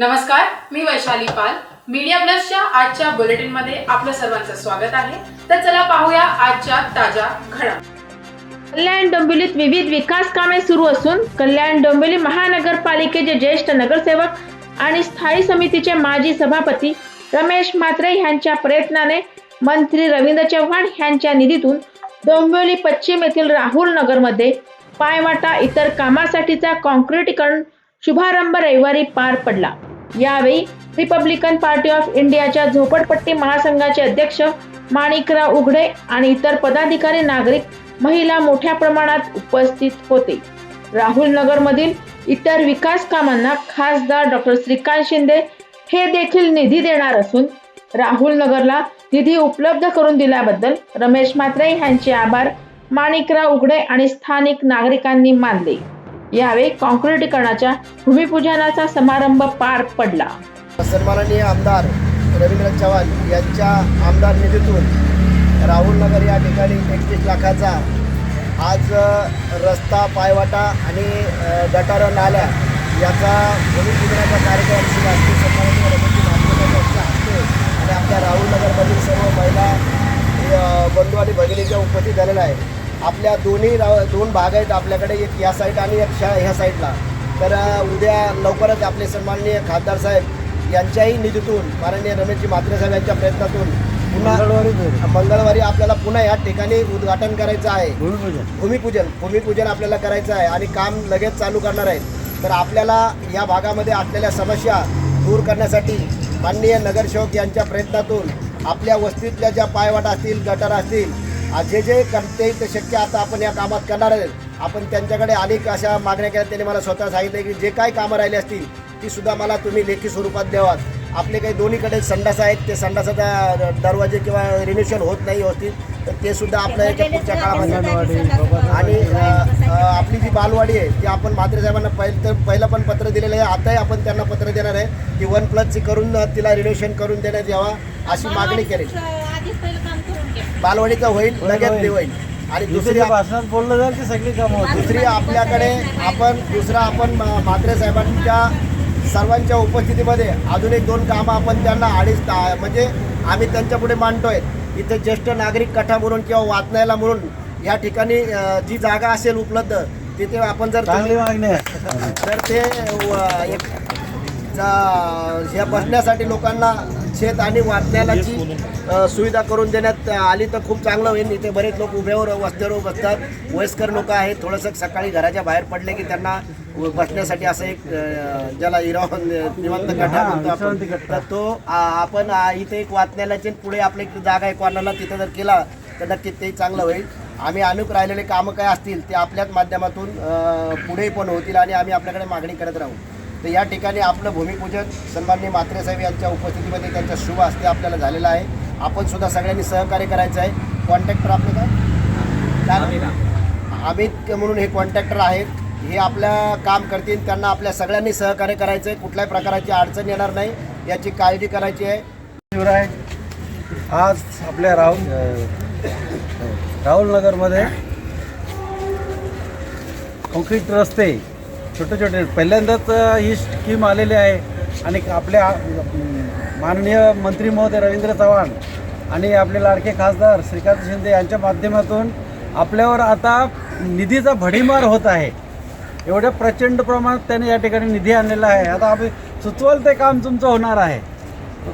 नमस्कार मी वैशाली पाल. मीडिया प्लसच्या आजच्या बुलेटिनमध्ये आपलं सर्वांचं स्वागत आहे. तर चला पाहूया आजच्या ताज्या घडामोडी. कल्याण डोंबिवलीत विविध विकास कामे सुरू असून कल्याण डोंबिवली महानगरपालिकेचे ज्येष्ठ नगरसेवक आणि स्थायी समितीचे माजी सभापती रमेश म्हात्रे यांच्या प्रयत्नाने मंत्री रवींद्र चव्हाण यांच्या निधीतून डोंबिवली पश्चिम येथील राहुल नगरमध्ये पायवाटा इतर कामासाठीचा काँक्रीटीकरण शुभारंभ रविवारी पार पडला. यावेळी रिपब्लिकन पार्टी ऑफ इंडियाच्या झोपडपट्टी महासंघाचे अध्यक्ष माणिकराव उघडे आणि इतर पदाधिकारी नागरिक महिला मोठ्या प्रमाणात उपस्थित होते. राहुल नगरमधील इतर विकास कामांना खासदार डॉक्टर श्रीकांत शिंदे हे देखील निधी देणार असून राहुल नगरला निधी उपलब्ध करून दिल्याबद्दल रमेश म्हात्रे यांचे आभार माणिकराव उघडे आणि स्थानिक नागरिकांनी मानले. यावेळी कॉन्क्रिटीकरणाच्या भूमिपूजनाचा समारंभ पार पडला. सन्माननीय आमदार रवींद्र चव्हाण यांच्या आमदार निधीतून राहुल नगर या ठिकाणी एकतीस लाखाचा आज रस्ता पायवाटा आणि गटार नाल्या याचा भूमिपूजनाचा कार्यक्रम श्री राष्ट्रीय सन्माननीय हस्ते आणि आपल्या राहुल नगरमधील सर्व महिला बंधू आणि भगिनीच्या उपस्थित झालेला आहे आपल्या दोन्ही दोन भाग आहेत आपल्याकडे एक या साईड आणि एक शा ह्या साईडला तर उद्या लवकरच आपले सन्माननीय खासदार साहेब यांच्याही निधीतून माननीय रमेशजी म्हात्रे साहेब यांच्या प्रयत्नातून पुन्हा मंगळवारी आपल्याला पुन्हा या ठिकाणी उद्घाटन करायचं आहे. भूमिपूजन भूमिपूजन आपल्याला करायचं आहे आणि काम लगेच चालू करणार आहेत. तर आपल्याला या भागामध्ये असलेल्या समस्या दूर करण्यासाठी माननीय नगरसेवक यांच्या प्रयत्नातून आपल्या वस्तीतल्या ज्या पायवाटा असतील गटार असतील जे जे करते येईल ते शक्य आता आपण या कामात करणार आहेत आपण त्यांच्याकडे अनेक अशा मागण्या केल्या. त्यांनी मला स्वतः सांगितलं की जे काही कामं राहिली असतील ती सुद्धा मला तुम्ही लेखी स्वरूपात द्यावात. आपले काही दोन्हीकडे संडास आहेत. ते संडासाचा दरवाजे किंवा रिन्युशन होत नाही व्यवस्थित तर ते सुद्धा आपल्या याच्या पुढच्या काळामध्ये. आणि आपली जी बालवाडी आहे ती आपण म्हात्रे साहेबांना पहिलं तर पहिलं पण पत्र दिलेलं आहे. आताही आपण त्यांना पत्र देणार आहे की वन प्लसची करून तिला रिनोव्हेशन करून देण्यात यावा अशी मागणी केली आधीच पहिलं काम करून घ्या बालवाडीचं होईल लगेच ते होईल आणि दुसरी भाषणात बोललं जाईल ती सगळी कामं दुसरी आपल्याकडे आपण दुसरा आपण म्हात्रे साहेबांच्या सर्वांच्या उपस्थितीमध्ये अजून एक दोन कामं आपण त्यांना अडीच म्हणजे आम्ही त्यांच्या पुढे मांडतोय. इथे ज्येष्ठ नागरिक कथा म्हणून किंवा वाचनायला म्हणून या ठिकाणी जी जागा असेल उपलब्ध तिथे आपण जर चांगली मागणी तर ते एक बसण्यासाठी लोकांना शेत आणि अ, सुविधा करून देण्यात आली तर खूप चांगलं होईल. इथे बरेच लोक उभ्यावर वस्त्यावर बसतात. वयस्कर लोक आहेत. थोडंसं सकाळी घराच्या बाहेर पडले की त्यांना बसण्यासाठी असं एक ज्याला इराव निवांत गठा म्हणतो आपण. तर तो आपण इथे एक वाचण्यालाची पुढे आपल्या इथे जागा आहे कॉर्नरला तिथं जर केला तर नक्कीच ते चांगलं होईल. आम्ही अनुक राहिलेले कामं काय असतील ते आपल्याच माध्यमातून पुढे पण होतील आणि आम्ही आपल्याकडे मागणी करत राहू. तर या ठिकाणी आपलं भूमिपूजन सन्माननीय म्हात्रे साहेब यांच्या उपस्थितीमध्ये त्यांच्या शुभ हस्ते आपल्याला झालेला आहे. आपण सुद्धा सगळ्यांनी सहकार्य करायचं आहे. कॉन्ट्रॅक्टर आपले काय? अमित. म्हणून हे कॉन्ट्रॅक्टर आहेत. हे आपल्या काम करतील. त्यांना आपल्या सगळ्यांनी सहकार्य करायचं आहे कुठल्याही प्रकारची अडचण येणार नाही. याची काळजी करायची आहे. शिवराय आज आपल्या राहुल अ, राहुल नगरमध्ये कॉन्क्रीट रस्ते छोटे छोटे पहिल्यांदाच ही स्कीम आलेली आहे. आणि आपल्या माननीय मंत्री महोदय रवींद्र चव्हाण आणि आपले लाडके खासदार श्रीकांत शिंदे यांच्या माध्यमातून आपल्यावर आता निधीचा भडीमार होत आहे. एवढ्या प्रचंड प्रमाणात त्याने या ठिकाणी निधी आणलेला आहे. आता आम्ही सुचवाल ते काम तुमचं होणार आहे.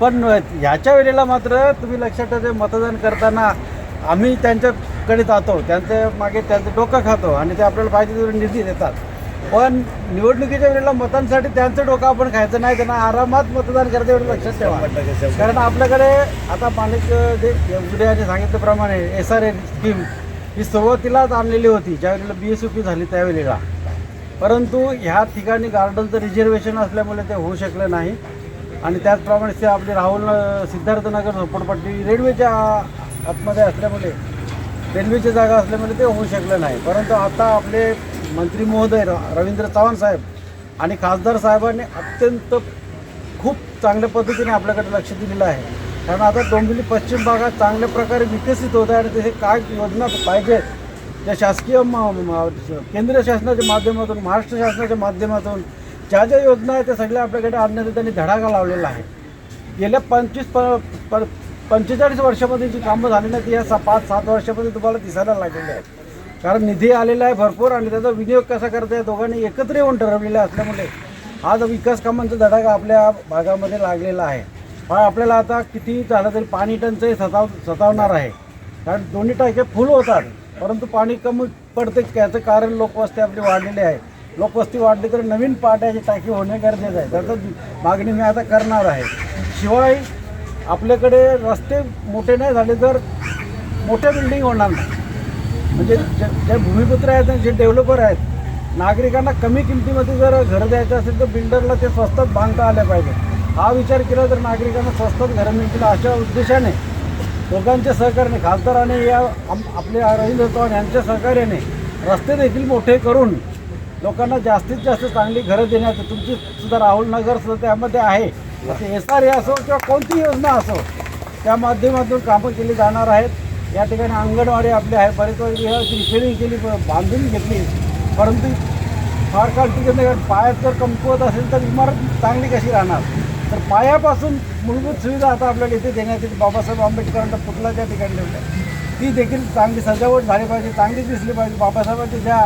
पण ह्याच्या वेळेला मात्र तुम्ही लक्षात ठेवा मतदान करताना आम्ही त्यांच्याकडे जातो. त्यांच्या मागे त्यांचं डोकं खातो आणि ते आपल्याला पाहिजे तेवढे निधी देतात. पण निवडणुकीच्या वेळेला मतांसाठी त्यांचं डोकं आपण खायचं नाही त्यांना आरामात मतदान करता एवढं लक्षात ठेवा. कारण आपल्याकडे आता मालिक जे यांनी सांगितल्याप्रमाणे एस आर ए स्कीम ही सुरुवातीलाच आणलेली होती ज्यावेळेला बी एस यू पी झाली त्यावेळेला. परंतु ह्या ठिकाणी गार्डनचं रिझर्वेशन असल्यामुळे ते होऊ शकलं नाही. आणि त्याचप्रमाणे ते आपले राहुल सिद्धार्थनगर झोपडपट्टी रेल्वेच्या आतमध्ये असल्यामुळे रेल्वेची जागा असल्यामुळे ते होऊ शकलं नाही. परंतु आता आपले मंत्री महोदय रवींद्र चव्हाण साहेब आणि खासदार साहेबांनी अत्यंत खूप चांगल्या पद्धतीने आपल्याकडे लक्ष दिलेलं आहे. कारण आता डोंबिवली पश्चिम भागात चांगल्या प्रकारे विकसित होत आहे आणि त्याचे काय योजना पाहिजेत त्या शासकीय म- केंद्रीय शासनाच्या माध्यमातून महाराष्ट्र शासनाच्या माध्यमातून ज्या ज्या योजना आहेत त्या सगळ्या आपल्याकडे आणण्याचा त्यांनी धडाका लावलेला आहे. गेल्या पंचवीस प पंचेचाळीस वर्षामध्ये जी कामं झाली नाही ती या सा पाच सात वर्षामध्ये तुम्हाला दिसायला लागलेली आहेत. कारण निधी आलेला आहे भरपूर आणि त्याचा विनियोग कसा करता आहे दोघांनी एकत्र येऊन ठरवलेला असल्यामुळे आज विकास कामांचा धडाका आपल्या भागामध्ये लागलेला आहे. आपल्याला आता किती झालं तरी पाणी टंचाई सताव सतावणार आहे. कारण दोन्ही टाके फुल होतात. परंतु पाणी कमी पडते याचं कारण लोकवस्ती आपली वाढलेली आहे. लोकवस्ती वाढली तर नवीन पाट्याची टाकी होणे गरजेचं आहे. त्याचं मागणी मी आता करणार आहे. शिवाय आपल्याकडे रस्ते मोठे नाही झाले तर मोठ्या बिल्डिंग होणार नाही. म्हणजे जे जे भूमिपुत्र आहेत जे डेव्हलपर आहेत नागरिकांना कमी किमतीमध्ये जर घर द्यायचं असेल तर बिल्डरला ते स्वस्तात बांधता आले पाहिजे. हा विचार केला तर नागरिकांना स्वस्तात घरं मिळतील अशा उद्देशाने लोकांच्या सहकार्याने खासदाराने या आपले रवींद्र चव्हाण यांच्या सहकार्याने रस्ते देखील मोठे करून लोकांना जास्तीत जास्त चांगली घरं देण्यात तुमची सुद्धा राहुल नगर सुद्धा त्यामध्ये आहे. एस आर ए असो किंवा कोणतीही योजना असो त्या माध्यमातून कामं केली जाणार आहेत. या ठिकाणी अंगणवाडी आपली आहे. बरेच वेळा रिपेरिंग केली बांधून घेतली. परंतु फार काळ टिकत नाही. पायात जर कमकुवत असेल तर इमारत चांगली कशी राहणार? तर पायापासून मूलभूत सुविधा आता आपल्याला इथे देण्यात येते बाबासाहेब आंबेडकरांचा पुतळा त्या ठिकाणी ठेवला आहे. ती देखील चांगली सजावट झाली पाहिजे चांगली दिसली पाहिजे. बाबासाहेबांच्या ज्या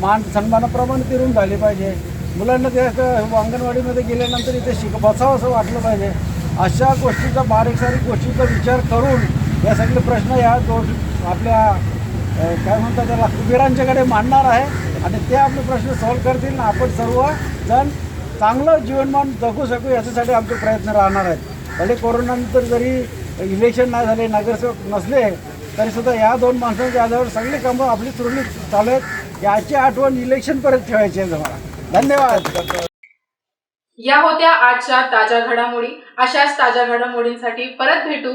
मान सन्मानाप्रमाणे तिरून झाली पाहिजे. मुलांना त्या अंगणवाडीमध्ये गेल्यानंतर इथे शिक बसावं असं वाटलं पाहिजे. अशा गोष्टीचा बारीक सारीक गोष्टीचा विचार करून या सगळे प्रश्न या दोन आपल्या काय म्हणतात त्याला कुबेरांच्याकडे मांडणार आहे. आणि ते आपले प्रश्न सॉल्व्ह करतील. आणि आपण सर्व जण चांगलं जीवनमान जगू शकू याच्यासाठी आमचे प्रयत्न राहणार आहेत. भले कोरोनानंतर जरी इलेक्शन नाही झाले नगरसेवक नसले तरीसुद्धा या दोन माणसांच्या आधारावर सगळी कामं आपली सुरळीत चालू आहेत. याची आठवण इलेक्शनपर्यंत ठेवायची आहे तुम्हाला धन्यवाद. या होत्या आजच्या ताज्या घडामोडी. अशाच ताज्या घडामोडींसाठी परत भेटू.